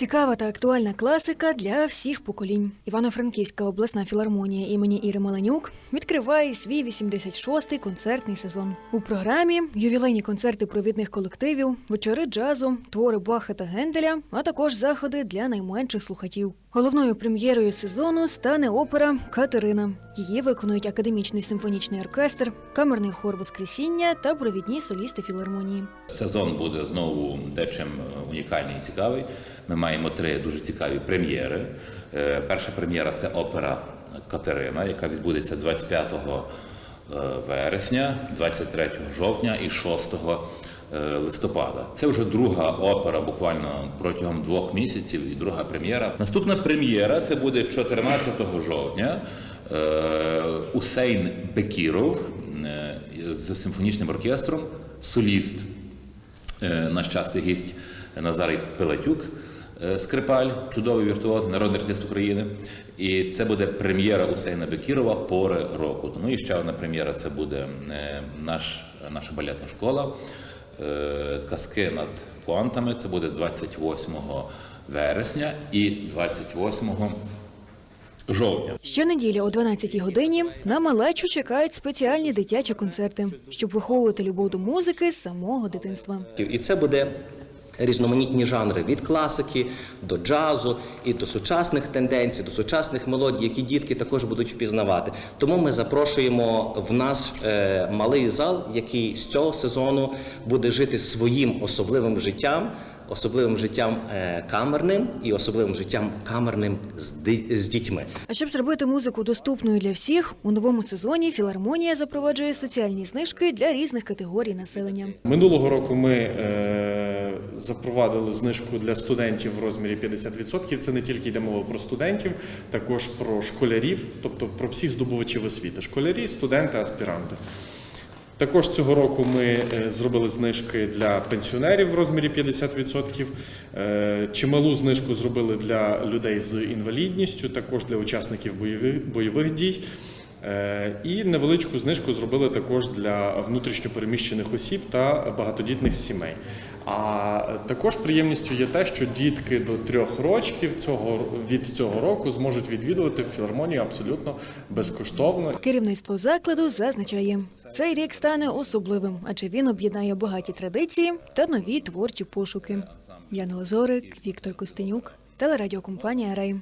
Цікава та актуальна класика для всіх поколінь. Івано-Франківська обласна філармонія імені Іри Маленюк відкриває свій 86-й концертний сезон. У програмі ювілейні концерти провідних колективів, вечори джазу, твори Баха та Генделя, а також заходи для найменших слухачів. Головною прем'єрою сезону стане опера Катерина. Її виконують академічний симфонічний оркестр, камерний хор Воскресіння та провідні солісти філармонії. Сезон буде знову дечим унікальний і цікавий. Ми маємо три дуже цікаві прем'єри. Е, Перша прем'єра це опера Катерина, яка відбудеться 25 е, вересня, 23 жовтня і 6 е, листопада. Це вже друга опера, буквально протягом двох місяців, і друга прем'єра. Наступна прем'єра це буде 14 жовтня. Усейн Бекіров з симфонічним оркестром, соліст наш частий гість Назарій Пилатюк, скрипаль, чудовий віртуоз, народний артист України. І це буде прем'єра Усейна Бекірова пори року. Ну і ще одна прем'єра це буде е, наш, наша балетна школа. е, Казки над пуантами. Це буде 28 вересня і 28 жовтня. Щонеділі о 12-й годині на малечу чекають спеціальні дитячі концерти, щоб виховувати любов до музики з самого дитинства. І це буде різноманітні жанри від класики до джазу і до сучасних тенденцій, до сучасних мелодій, які дітки також будуть впізнавати. Тому ми запрошуємо в наш е, малий зал, який з цього сезону буде жити своїм особливим життям. Особливим життям е, камерним і особливим життям камерним з, з дітьми. А щоб зробити музику доступною для всіх, у новому сезоні філармонія запроваджує соціальні знижки для різних категорій населення. Минулого року ми е, запровадили знижку для студентів в розмірі 50%. Це не тільки йде мова про студентів, також про школярів, тобто про всіх здобувачів освіти: школярі, студенти, аспіранти. Також цього року ми е, зробили знижки для пенсіонерів в розмірі 50%. Е, Чималу знижку зробили для людей з інвалідністю, також для учасників бойових, дій. Е, І невеличку знижку зробили також для внутрішньопереміщених осіб та багатодітних сімей. А також приємністю є те, що дітки до трьох років цього від цього року зможуть відвідувати філармонію абсолютно безкоштовно. Керівництво закладу зазначає, цей рік стане особливим, адже він об'єднає багаті традиції та нові творчі пошуки. Яна Лазорик, Віктор Костенюк, телерадіокомпанія Рей.